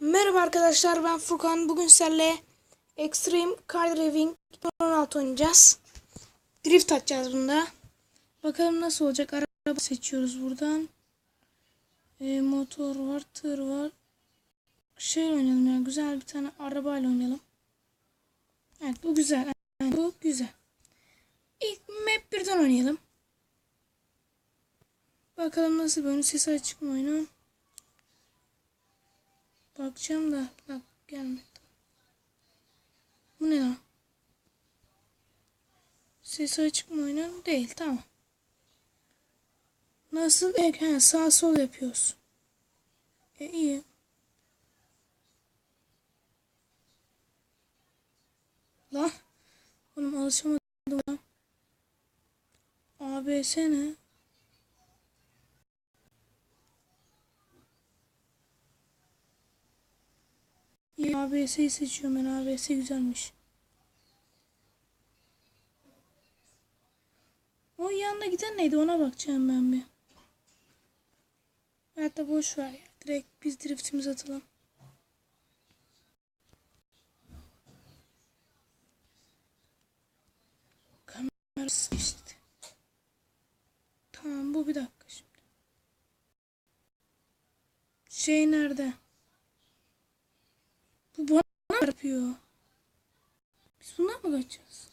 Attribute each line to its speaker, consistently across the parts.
Speaker 1: Merhaba arkadaşlar ben Furkan. Bugün sizlerle Extreme Car Driving 16 oynayacağız. Drift atacağız bunda. Bakalım nasıl olacak. Araba seçiyoruz buradan. Ee, motor var, tır var. Şey oynayalım ya. Güzel bir tane arabayla oynayalım. Evet bu güzel. Evet, bu güzel. İlk map birden oynayalım. Bakalım nasıl bir oyun. Sesi açık mı oyunun? Bakacağım da bak gelmedi. Bu ne lan? Sesi açık mı oyunun? Değil tamam. Nasıl? E, he, sağ sol yapıyoruz. E iyi. Lan. Oğlum alışamadım lan. ABS ne? ABS'yi seçiyorum ben. ABS güzelmiş. O yanına giden neydi ona bakacağım ben bir. Hatta boş ver ya. Direkt biz driftimizi atalım. Kamerası işte. Tamam bu bir dakika şimdi. Şey nerede? Bu bana yapıyor. Biz bundan mı kaçacağız?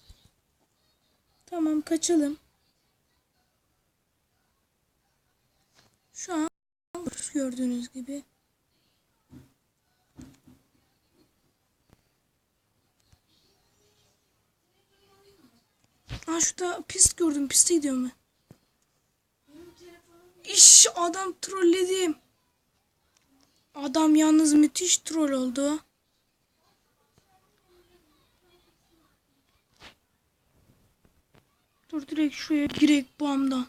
Speaker 1: Tamam kaçalım. Şu an gördüğünüz gibi. Aa şurada pist gördüm. Piste gidiyorum ben. İş adam trolledim. Adam yalnız müthiş troll oldu. Dur direkt şuraya girek bamdan.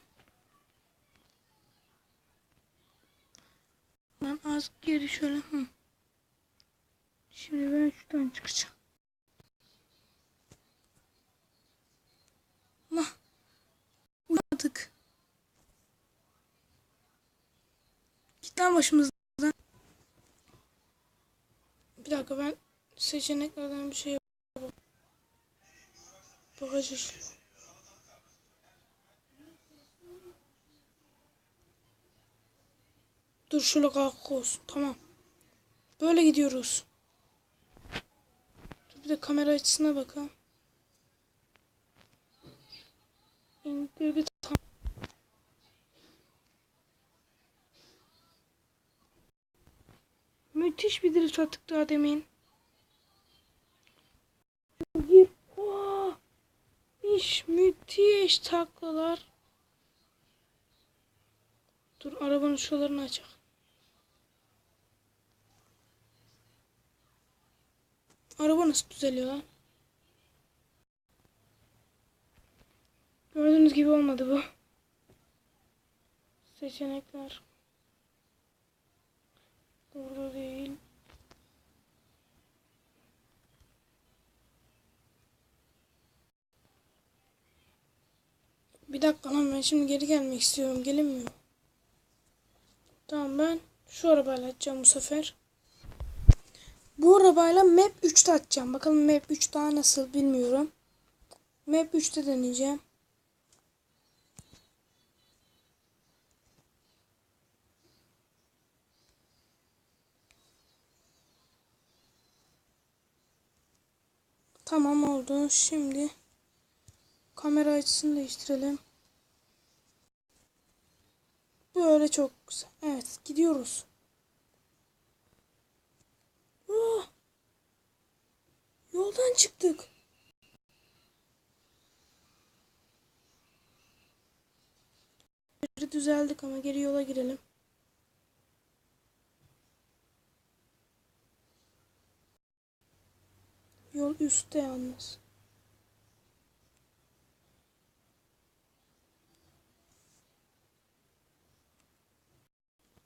Speaker 1: Ben az geri şöyle. Hı. Şimdi ben şuradan çıkacağım. Allah. Uyumadık. Git lan başımızdan. Bir dakika ben seçeneklerden bir şey yapalım. Bakacağız. Dur şöyle kalk olsun. Tamam. Böyle gidiyoruz. Dur bir de kamera açısına bakalım. İndirgi tam. Müthiş bir drift attık daha demin. Gir. Oh, iş müthiş taklalar. Dur arabanın şuralarını açak. Araba nasıl düzeliyor lan? Gördüğünüz gibi olmadı bu. Seçenekler. Burada değil. Bir dakika lan ben şimdi geri gelmek istiyorum. Gelemiyorum. Tamam ben şu arabayla atacağım bu sefer. Bu arabayla map 3'te atacağım. Bakalım map 3 daha nasıl bilmiyorum. Map 3'te deneyeceğim. Tamam oldu. Şimdi kamera açısını değiştirelim. Böyle çok güzel. Evet gidiyoruz. Ah! Yoldan çıktık. Geri düzeldik ama geri yola girelim. Yol üstte yalnız.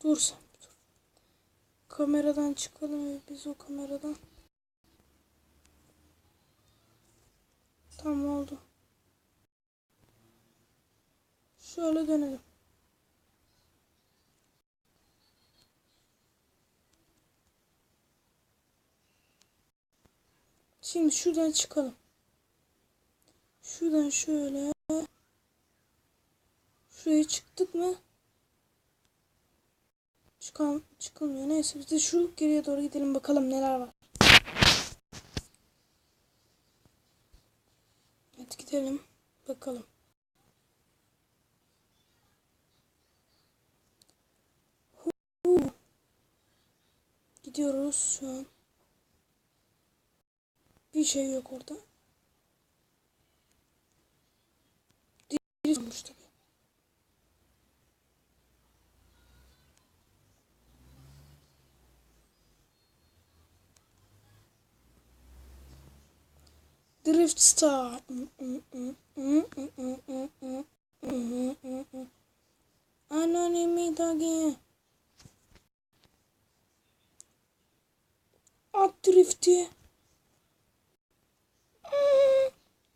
Speaker 1: Dur sen. Dur. Kameradan çıkalım biz o kameradan. Tamam oldu. Şöyle dönelim. Şimdi şuradan çıkalım. Şuradan şöyle. Şuraya çıktık mı? Çıkal çıkılmıyor. Neyse biz de şu geriye doğru gidelim bakalım neler var. Evet gidelim. Bakalım. Gidiyoruz şu an. Bir şey yok orada. Değil olmuş tabii. Drift Star. Anonymity. At drifti.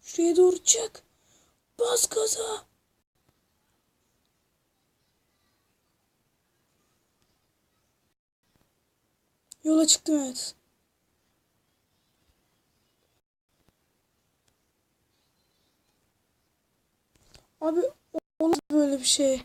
Speaker 1: Şuraya doğru çık. Bas gaza. Yola çıktım evet. Abi olmaz böyle bir şey.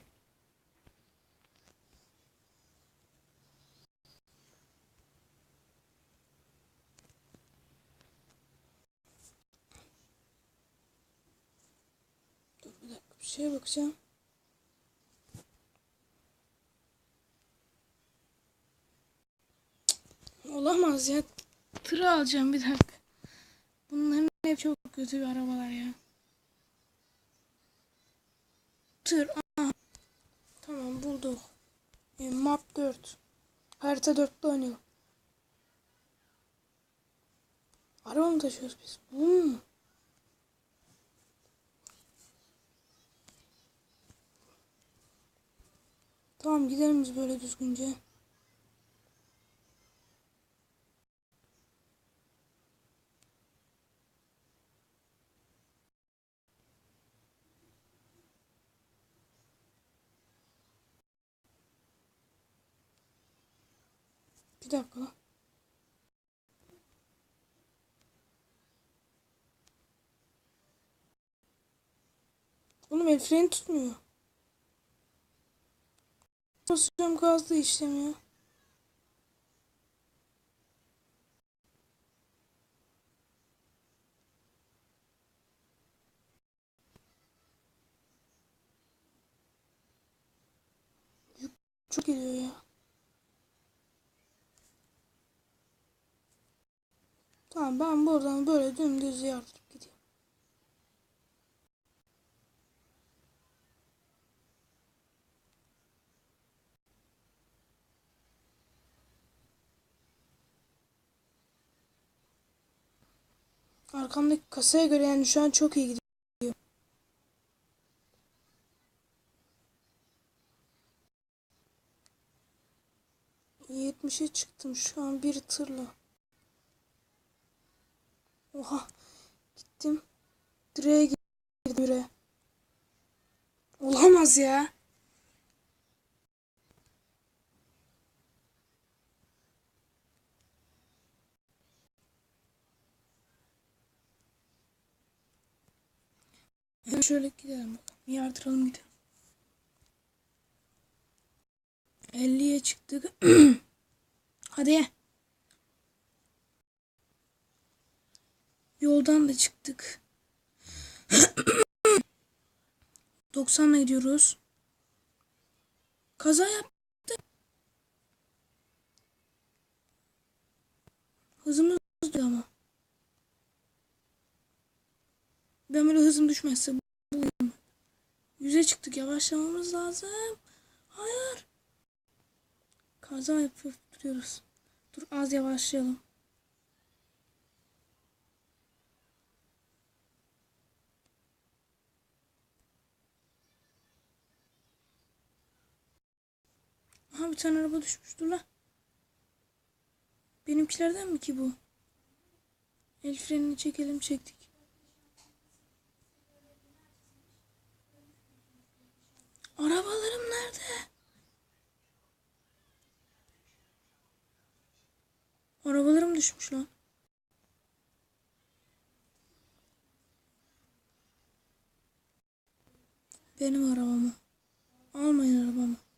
Speaker 1: Dur bir dakika bir şeye bakacağım. Olamaz ya. Tırı alacağım bir dakika. Bunların hep çok kötü bir arabalar ya. Tır. Aha. Tamam bulduk. E, map 4. Harita 4'te oynuyor. Araba mı taşıyoruz biz? Mu? Tamam gidelim biz böyle düzgünce. Bir dakika lan. Oğlum el freni tutmuyor. Basıyorum gaz da işlemiyor. Çok geliyor ya. Tamam ben buradan böyle dümdüz yardırıp gidiyorum. Arkamdaki kasaya göre yani şu an çok iyi gidiyor. Yetmişe çıktım şu an bir tırla. Oha. Gittim. Direğe girdim direğe. Olamaz ya. Hemen şöyle gidelim bakalım. Yardıralım gidelim. 50'ye çıktık. Hadi. Yoldan da çıktık. 90'la gidiyoruz. Kaza yaptık. Hızımız düştü ama. Ben böyle hızım düşmezse bulayım. Yüze çıktık yavaşlamamız lazım. Hayır. Kaza yapıp duruyoruz. Dur az yavaşlayalım. Aha bir tane araba düşmüştür la. Benimkilerden mi ki bu? El frenini çekelim çektik. Arabalarım nerede? Arabalarım düşmüş lan. Benim arabamı. Almayın arabamı.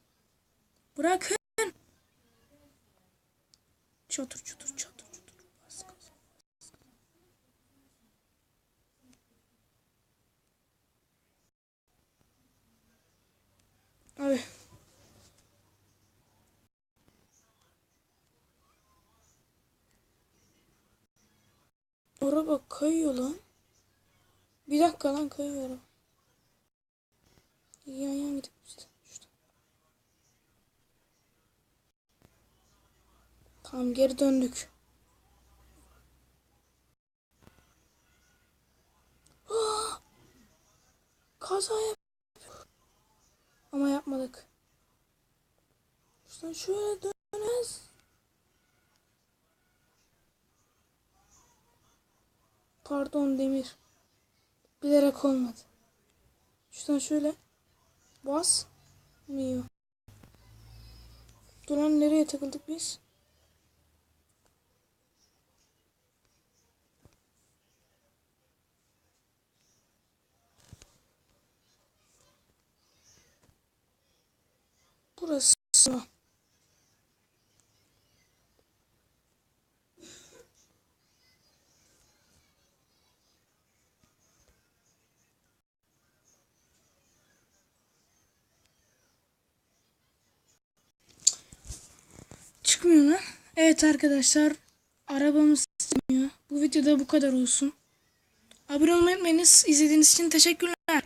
Speaker 1: Bırakın. Çatır çatır çatır çatır. Bas gaz. Abi. Araba kayıyor lan. Bir dakika lan kayıyor araba. Yan yan gidip işte. Şurada. Tamam geri döndük. Kaza yap. Ama yapmadık. Şuradan şöyle döneriz. Pardon Demir. Bilerek olmadı. Şuradan şöyle bas. Mio. Dur lan nereye takıldık biz? Burası. Çıkmıyor lan. Evet arkadaşlar. Arabamız çıkmıyor. Bu videoda bu kadar olsun. Abone olmayı unutmayınız. İzlediğiniz için teşekkürler.